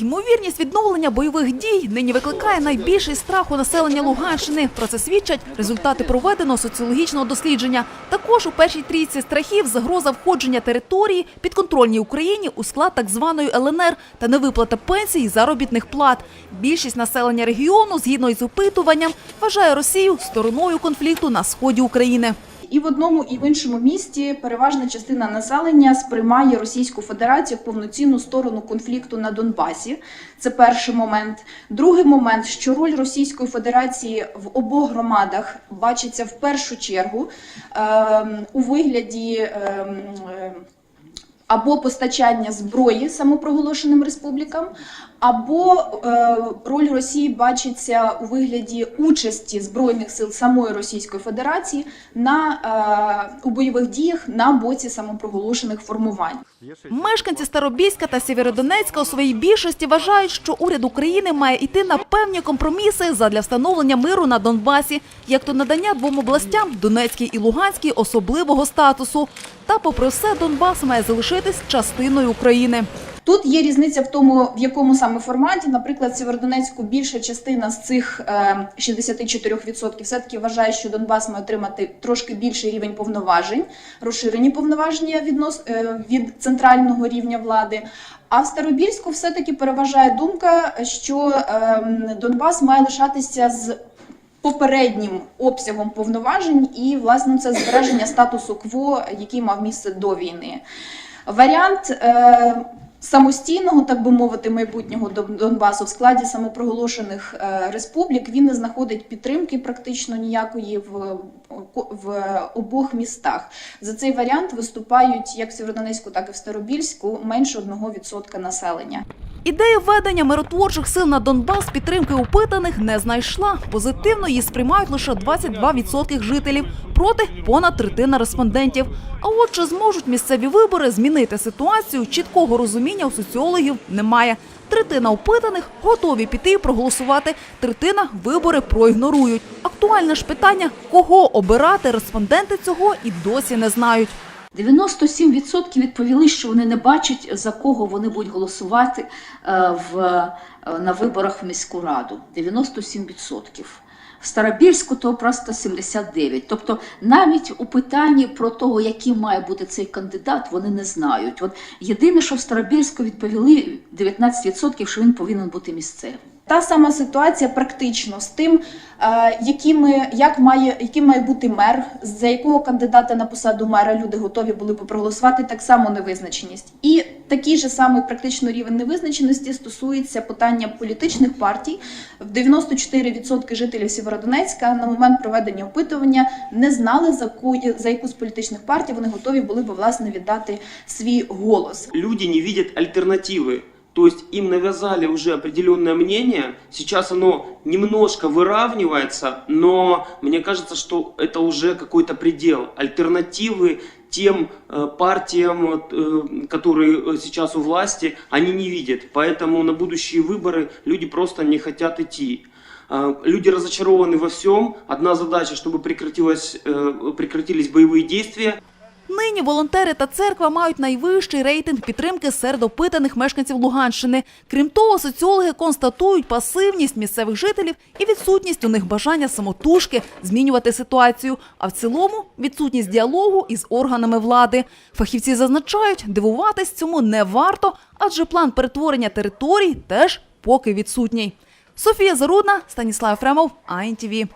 Ймовірність відновлення бойових дій нині викликає найбільший страх у населення Луганщини. Про це свідчать результати проведеного соціологічного дослідження. Також у першій трійці страхів загроза входження території підконтрольній Україні у склад так званої ЛНР та невиплата пенсій і заробітних плат. Більшість населення регіону, згідно із опитуванням, вважає Росію стороною конфлікту на сході України. І в одному, і в іншому місті переважна частина населення сприймає Російську Федерацію як повноцінну сторону конфлікту на Донбасі. Це перший момент. Другий момент, що роль Російської Федерації в обох громадах бачиться в першу чергу е, у вигляді. е, або постачання зброї самопроголошеним республікам, або е, роль Росії бачиться у вигляді участі збройних сил самої Російської Федерації на е, у бойових діях на боці самопроголошених формувань. Мешканці Старобільська та Сєвєродонецька у своїй більшості вважають, що уряд України має йти на певні компроміси задля встановлення миру на Донбасі, як то надання двом областям Донецькій і Луганській особливого статусу. Та, попри все, Донбас має залишитись частиною України. Тут є різниця в тому, в якому саме форматі. Наприклад, в Сєвєродонецьку більша частина з цих е, 64% все-таки вважає, що Донбас має отримати трошки більший рівень повноважень, розширені повноваження віднос, е, від центрального рівня влади. А в Старобільську все-таки переважає думка, що е, Донбас має лишатися з попереднім обсягом повноважень і власне це збереження статусу кво, який мав місце до війни. Варіант е, самостійного, так би мовити, майбутнього Дон- Донбасу в складі самопроголошених е, республік він не знаходить підтримки практично ніякої в, в обох містах. За цей варіант виступають як в Сєвєродонецьку, так і в Старобільську менше 1% населення. Ідея введення миротворчих сил на Донбас підтримки опитаних не знайшла. Позитивно її сприймають лише 22% жителів, проти понад третина респондентів. А от чи зможуть місцеві вибори змінити ситуацію, чіткого розуміння у соціологів немає. Третина опитаних готові піти і проголосувати. Третина вибори проігнорують. Актуальне ж питання, кого обирати, респонденти цього і досі не знають. 97% відповіли, що вони не бачать, за кого вони будуть голосувати е, в, е, на виборах в міську раду. 97%. В Старобільську то просто 79%. Тобто навіть у питанні про того, яким має бути цей кандидат, вони не знають. От єдине, що в Старобільську відповіли 19%, що він повинен бути місцевим. Та сама ситуація практично з тим, е, якими, як має, яким має бути мер, за якого кандидата на посаду мера люди готові були б проголосувати, так само невизначеність. І такий же самий практично рівень невизначеності стосується питання політичних партій. В 94% жителів Сєвєродонецька на момент проведення опитування не знали за яку, за яку з політичних партій вони готові були б власне віддати свій голос. люди не видят альтернативы. То есть им навязали уже определенное мнение, сейчас оно немножко выравнивается, но мне кажется, что это уже какой-то предел. Альтернативы тем э, партиям, э, которые э, сейчас у власти, они не видят. Поэтому на будущие выборы люди просто не хотят идти. Э, Люди разочарованы во всем. Одна задача, чтобы прекратилось, прекратились боевые действия. Нині волонтери та церква мають найвищий рейтинг підтримки серед опитаних мешканців Луганщини. Крім того, соціологи констатують пасивність місцевих жителів і відсутність у них бажання самотужки змінювати ситуацію. А в цілому відсутність діалогу із органами влади. Фахівці зазначають, дивуватись цьому не варто, адже план перетворення територій теж поки відсутній. Софія Зарудна, Станіслав Ефремов, АНТВ.